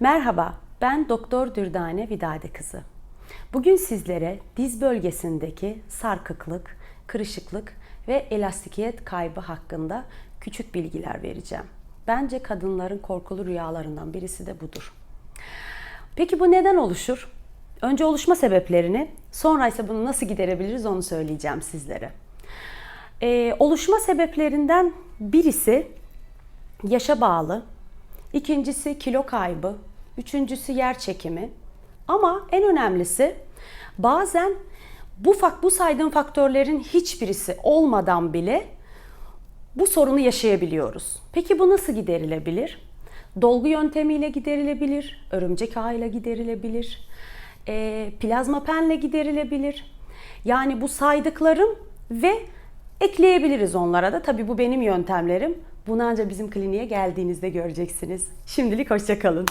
Merhaba, ben Doktor Dürdane Vidade kızı. Bugün sizlere diz bölgesindeki sarkıklık, kırışıklık ve elastikiyet kaybı hakkında küçük bilgiler vereceğim. Bence kadınların korkulu rüyalarından birisi de budur. Peki bu neden oluşur? Önce oluşma sebeplerini, sonra ise bunu nasıl giderebiliriz onu söyleyeceğim sizlere. Ee, oluşma sebeplerinden birisi yaşa bağlı, ikincisi kilo kaybı, üçüncüsü yer çekimi. Ama en önemlisi bazen bu bu saydığım faktörlerin hiçbirisi olmadan bile bu sorunu yaşayabiliyoruz. Peki bu nasıl giderilebilir? Dolgu yöntemiyle giderilebilir, örümcek ağıyla giderilebilir, e, plazma penle giderilebilir. Yani bu saydıklarım ve ekleyebiliriz onlara da. Tabii bu benim yöntemlerim. Bunu ancak bizim kliniğe geldiğinizde göreceksiniz. Şimdilik hoşçakalın.